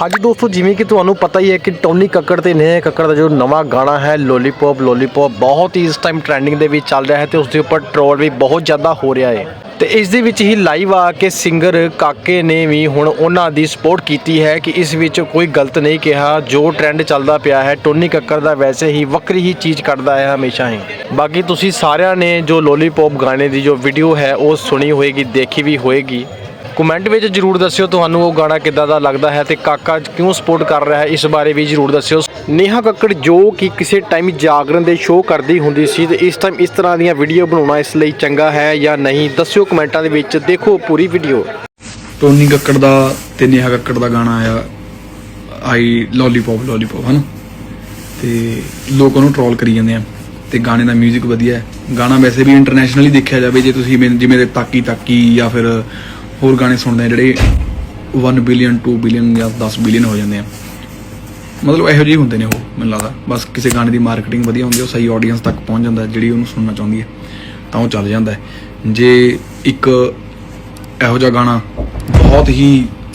ਹਾਂਜੀ ਦੋਸਤੋ, ਜਿਵੇਂ ਕਿ ਤੁਹਾਨੂੰ ਪਤਾ ਹੀ ਹੈ ਕਿ ਟੋਨੀ ਕੱਕੜ ਤੇ ਨੇਹਾ ਕੱਕੜ ਦਾ ਜੋ ਨਵਾਂ ਗਾਣਾ ਹੈ ਲੋਲੀਪੌਪ ਲੋਲੀਪੌਪ ਬਹੁਤ ਹੀ ਇਸ ਟਾਈਮ ਟ੍ਰੈਂਡਿੰਗ ਦੇ ਵਿੱਚ ਚੱਲ ਰਿਹਾ ਹੈ ਤੇ ਉਸ ਦੇ ਉੱਪਰ ਟ੍ਰੋਲ ਵੀ ਬਹੁਤ ਜ਼ਿਆਦਾ ਹੋ ਰਿਹਾ ਹੈ। ਤੇ ਇਸ ਦੇ ਵਿੱਚ ਹੀ ਲਾਈਵ ਆ ਕੇ ਸਿੰਗਰ ਕਾਕੇ ਨੇ ਵੀ ਹੁਣ ਉਹਨਾਂ ਦੀ ਸਪੋਰਟ ਕੀਤੀ ਹੈ ਕਿ ਇਸ ਵਿੱਚ ਕੋਈ ਗਲਤ ਨਹੀਂ ਕਿਹਾ, ਜੋ ਟ੍ਰੈਂਡ ਚੱਲਦਾ ਪਿਆ ਹੈ, ਟੋਨੀ ਕੱਕੜ ਦਾ ਵੈਸੇ ਹੀ ਵੱਖਰੀ ਹੀ ਚੀਜ਼ ਕੱਢਦਾ ਹੈ ਹਮੇਸ਼ਾ ਹੀ। ਬਾਕੀ ਤੁਸੀਂ ਸਾਰਿਆਂ ਨੇ ਜੋ ਲੋਲੀਪੌਪ ਗਾਣੇ ਦੀ ਜੋ ਵੀਡੀਓ ਹੈ, ਉਹ ਸੁਣੀ ਹੋਏਗੀ, ਦੇਖੀ ਵੀ ਹੋਏਗੀ। ਕਮੈਂਟ ਵਿੱਚ ਜਰੂਰ ਦੱਸਿਓ ਤੁਹਾਨੂੰ ਉਹ ਗਾਣਾ ਕਿੱਦਾਂ ਦਾ ਲੱਗਦਾ ਹੈ ਤੇ ਕਾਕਾ ਕਿਉਂ ਸਪੋਰਟ ਕਰ ਰਿਹਾ ਹੈ, ਇਸ ਬਾਰੇ ਵੀ ਜਰੂਰ ਦੱਸਿਓ। ਨੇਹਾ ਕੱਕੜ ਜੋ ਕਿ ਕਿਸੇ ਟਾਈਮ ਜਾਗਰਣ ਦੇ ਸ਼ੋਅ ਕਰਦੀ ਹੁੰਦੀ ਸੀ ਤੇ ਇਸ ਟਾਈਮ ਇਸ ਤਰ੍ਹਾਂ ਦੀਆਂ ਵੀਡੀਓ ਬਣਾਉਣਾ ਇਸ ਲਈ ਚੰਗਾ ਹੈ ਜਾਂ ਨਹੀਂ, ਦੱਸਿਓ ਕਮੈਂਟਾਂ ਦੇ ਵਿੱਚ, ਦੇਖੋ ਪੂਰੀ ਵੀਡੀਓ। ਟੋਨੀ ਕੱਕੜ ਦਾ ਤੇ ਨੇਹਾ ਕੱਕੜ ਦਾ ਗਾਣਾ ਆਇਆ, ਆਈ ਲੋਲੀਪੌਪ ਲੋਲੀਪੌਪ ਹਨ? ਤੇ ਲੋਕ ਉਹਨੂੰ ਟ੍ਰੋਲ ਕਰੀ ਜਾਂਦੇ ਆ ਤੇ ਗਾਣੇ ਦਾ 뮤직 ਵਧੀਆ ਹੈ। ਗਾਣਾ ਵੈਸੇ ਵੀ ਇੰਟਰਨੈਸ਼ਨਲੀ ਦੇਖਿਆ ਜਾਵੇ, ਜੇ ਤੁਸੀਂ ਜਿਵੇਂ- ਤਾਕੀ ਤਾਕੀ ਜਾਂ ਫਿਰ ਹੋਰ ਗਾਣੇ ਸੁਣਦੇ ਆ ਜਿਹੜੇ 1 ਬਿਲੀਅਨ 2 ਬਿਲੀਅਨ ਜਾਂ 10 ਬਿਲੀਅਨ ਹੋ ਜਾਂਦੇ ਆ। ਮਤਲਬ ਇਹੋ ਜਿਹੇ ਹੁੰਦੇ ਨੇ ਉਹ, ਮੈਨੂੰ ਲੱਗਦਾ। ਬਸ ਕਿਸੇ ਗਾਣੇ ਦੀ ਮਾਰਕੀਟਿੰਗ ਵਧੀਆ ਹੁੰਦੀ ਹੈ ਉਹ ਸਹੀ ਆਡੀਅנס ਤੱਕ ਪਹੁੰਚ ਜਾਂਦਾ, ਜਿਹੜੀ ਉਹਨੂੰ ਸੁਣਨਾ ਚਾਹੁੰਦੀ ਹੈ ਤਾਂ ਉਹ ਚੱਲ ਜਾਂਦਾ ਜੇ ਇੱਕ ਇਹੋ ਜਿਹਾ ਗਾਣਾ ਬਹੁਤ ਹੀ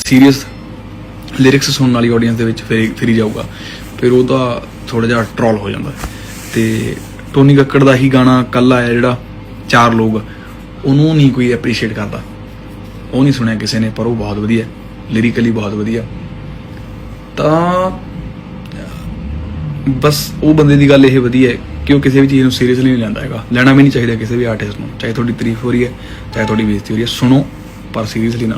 ਸੀਰੀਅਸ ਲਿਰਿਕਸ ਸੁਣਨ ਵਾਲੀ ਆਡੀਅנס ਦੇ ਵਿੱਚ ਫਿਰ ਫਿਰ ਜਾਊਗਾ, ਫਿਰ ਉਹਦਾ ਥੋੜਾ ਜਿਹਾ ਟਰੋਲ ਹੋ ਜਾਂਦਾ। ਤੇ ਟੋਨੀ ਕੱਕੜ ਦਾ ਹੀ ਗਾਣਾ ਕੱਲ ਆਇਆ ਜਿਹੜਾ ਚਾਰ ਲੋਕ, ਉਹਨੂੰ ਨਹੀਂ ਕੋਈ ਐਪਰੀਸ਼ੀਏਟ ਕਰਦਾ। ਉਹ ਨਹੀਂ ਸੁਣਿਆ ਕਿਸੇ ਨੇ, ਪਰ ਉਹ ਬਹੁਤ ਵਧੀਆ ਲਿਰਿਕਲੀ ਬਹੁਤ ਵਧੀਆ। ਤਾਂ, ਬਸ ਉਹ ਬੰਦੇ ਦੀ ਗੱਲ ਇਹ ਵਧੀਆ ਹੈ ਕਿ ਉਹ ਕਿਸੇ ਵੀ ਚੀਜ਼ ਨੂੰ ਸੀਰੀਅਸਲੀ ਨਹੀਂ ਲੈਂਦਾ ਹੈਗਾ। ਲੈਣਾ ਵੀ ਨਹੀਂ ਚਾਹੀਦਾ ਕਿਸੇ ਵੀ ਆਰਟਿਸਟ ਨੂੰ, ਚਾਹੇ ਤੁਹਾਡੀ ਤਾਰੀਫ ਹੋ ਰਹੀ ਹੈ, ਚਾਹੇ ਤੁਹਾਡੀ ਬੇਇੱਜ਼ਤੀ ਹੋ ਰਹੀ ਹੈ, ਸੁਣੋ, ਪਰ ਸੀਰੀਅਸਲੀ ਨਾ